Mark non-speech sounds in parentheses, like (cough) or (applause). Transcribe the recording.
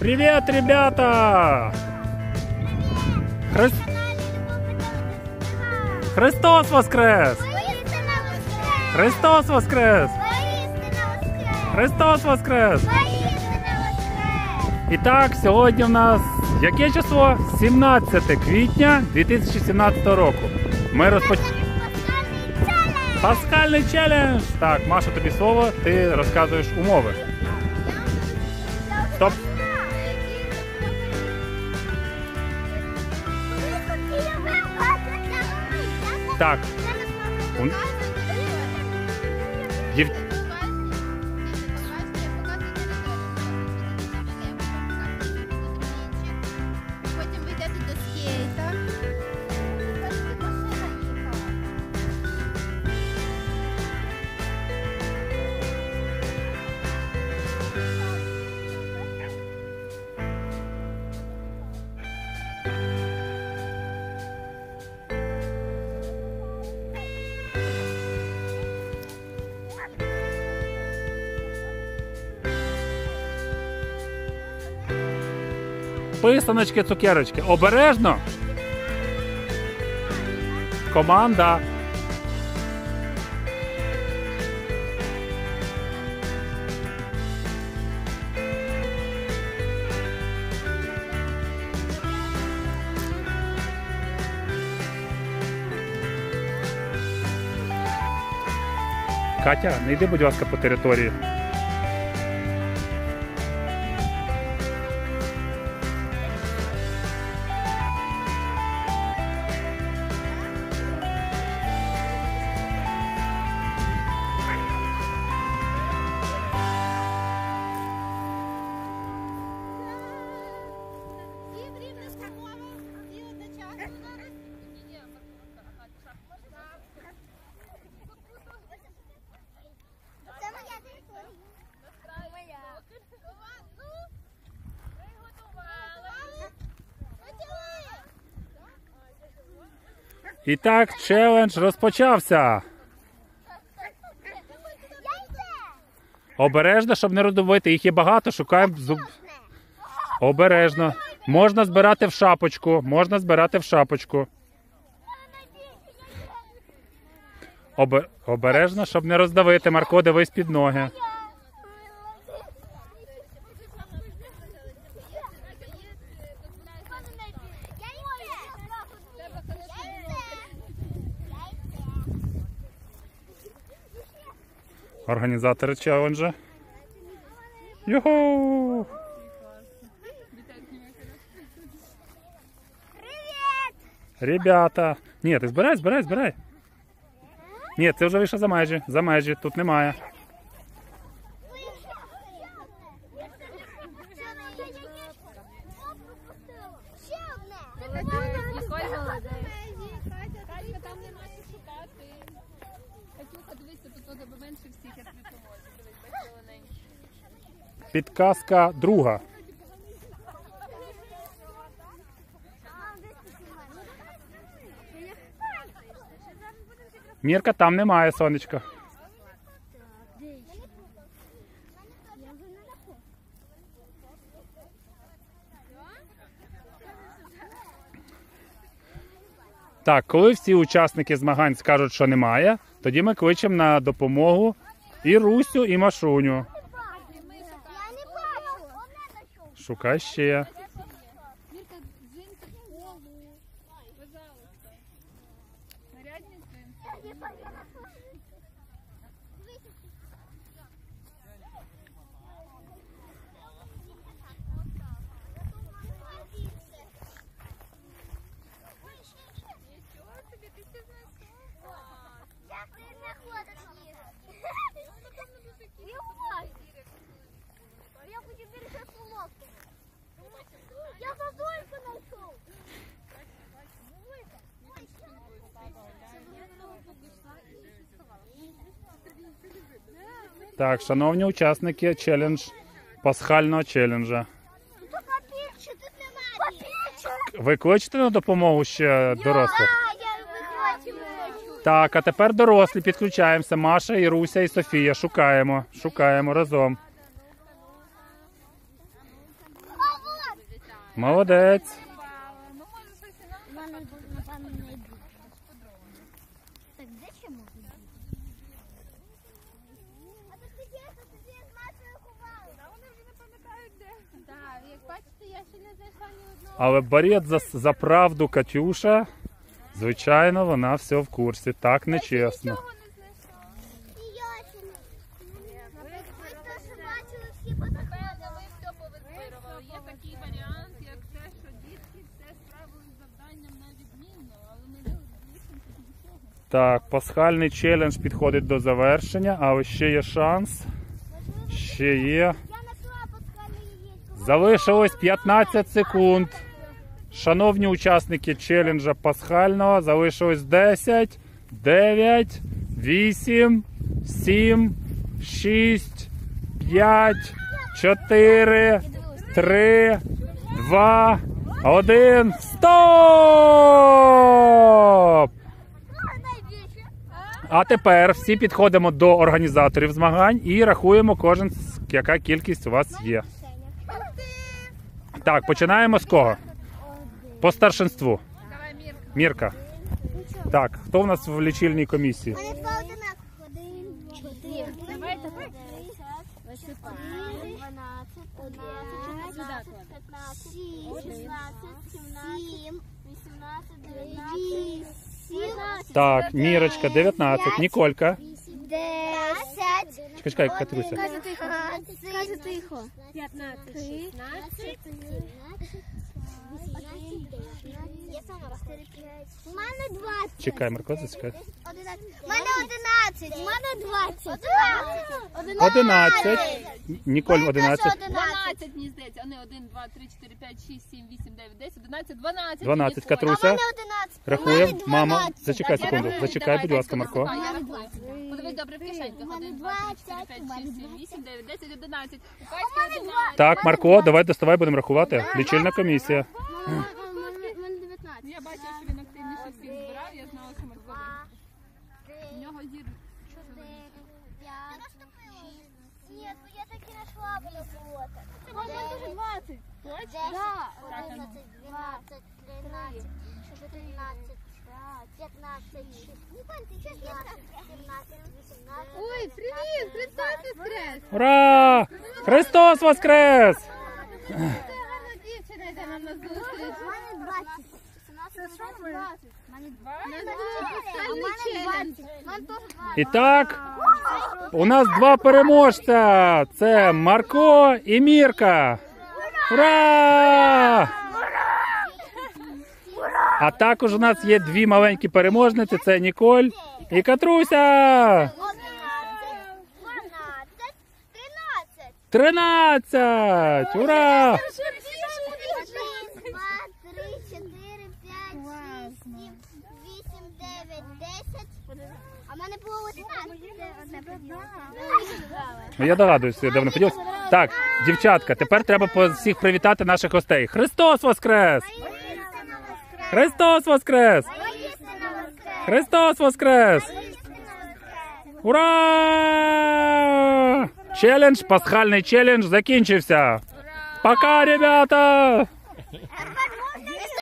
Привет, ребята! Хри- Христос воскрес! Христос воскрес! Христос воскрес! І так, сьогодні в нас яке число? 17 квітня 2017 року. Ми розпоч... Пасхальний челендж! Так, Маша, тобі слово, ти розказуєш умови. Стоп. Так. Un- Дів... Потім ви йдете до скейта. Писаночки, цукерочки. Обережно. Команда. Катя, не йди, будь ласка, по території. І так, челендж розпочався. Обережно, щоб не роздобити. Їх є багато, шукаємо зуб. Обережно. Можна збирати в шапочку. Можна збирати в шапочку. Обережно, щоб не роздавити. Марко, дивись під ноги. Організатори челенджа. Привіт! Ребята. Ні, ти збирай, збирай, збирай. Ні, це вже вийшло за межі. За межі. Тут немає. Ще одне. Катя, там немає шукати. Катюха, дивися, тут тебе менше всіх, я тобі поможу. Підказка друга. Мірка, там немає сонечка. Так, коли всі учасники змагань скажуть, що немає, тоді ми кличемо на допомогу і Русю, і Машуню. Шукай ще. Мірка, джинси в полу. Пожалуйста. Нарядні джинси. Нічого собі, ти все знайшла. Як ти знаходиш їх? Я хочу більше солодких. Я бабульку знайшов. Так, шановні учасники челендж пасхального челенджа. Папірчик. Ви кличете на допомогу ще дорослих? Так, а тепер дорослі підключаємося. Маша, і Руся і Софія. Шукаємо. Шукаємо разом. А Молодець. Так, де ще можуть бути? А то тоді, то тоді з матою ховали. А вони вже не пам'ятають де. Так, як бачите, я ще не знайшла ні одного. Але борет за, за правду Катюша. Звичайно, вона все в курсі. Так нечесно. Нічого не знайшла. І я ще не. Ви то, що бачили всі позаходили. Напевно, ви все повизбирували. Є такий варіант, як те, що дітки все справили з завданням на відмінно, але ми не лишимо тут нічого. Так, пасхальний челендж підходить до завершення, але ще є шанс. Ще є. Залишилось 15 секунд. Шановні учасники челенджа пасхального, залишилось 10, 9, 8, 7, 6, 5, 4, 3, 2, 1. Стоп! А тепер всі підходимо до організаторів змагань і рахуємо кожен, яка кількість у вас є. Так, починаємо з кого? По старшинству. Мірка. Так, хто в нас в лічильній комісії? Дванадцять, Так, Мірочка, 19. Ніколька. десять. Чекай, чекай, Катруся. Кажи тихо. Кажи тихо. П'ятнадцять, шістнадцять, Я сама розкажу. У мене двадцять. Чекай, Марко, зачекай. У мене одинадцять. У мене двадцять. Одинадцять. Ніколь 11. 12, мені здається. Вони 1, 2, 3, 4, 5, 6, 7, 8, 9, 10, 11, 12. 12. Мені Катруся. У мене одинадцять. Рахуємо. Мама, зачекай секунду. Зачекай, будь ласка, Марко. я рахую. Подивись добре в кишеньках. 1, 2, 3, 4, 5, 6, 7, 8, 9, 10, 11. У Катьки 11. Так, Марко, давай доставай, будемо рахувати. Лічильна комісія. У мене дев'ятнадцять. Я бачила, що він активніше всіх збирав, я знала, що Марко. буде. В нього зір. Нет, ну я так и нашла было фото. У меня тоже 20. Точно? Да. 11, 12, 13, 14, 15, 16, 17, 18. Ой, привіт! Христос Воскрес! Ура! Христос Воскрес! Гарна дівчина йде нам на зустріч. У мене 20. 17, 20. У мене 20. У У мене 20. У мене теж 20. І так, у нас два переможця. Це Марко і Мірка. Ура! А також у нас є дві маленькі переможниці: це Ніколь і Катруся. 11, 12, 13. 13! Ура! 10, а в мене було 11. Я догадуюсь, я давно поділася. Так, дівчатка, тепер треба всіх привітати наших гостей. Христос Воскрес! Христос Воскрес! Христос Воскрес! Ура! Челлендж, пасхальний челлендж закінчився. Пока, ребята! (laughs)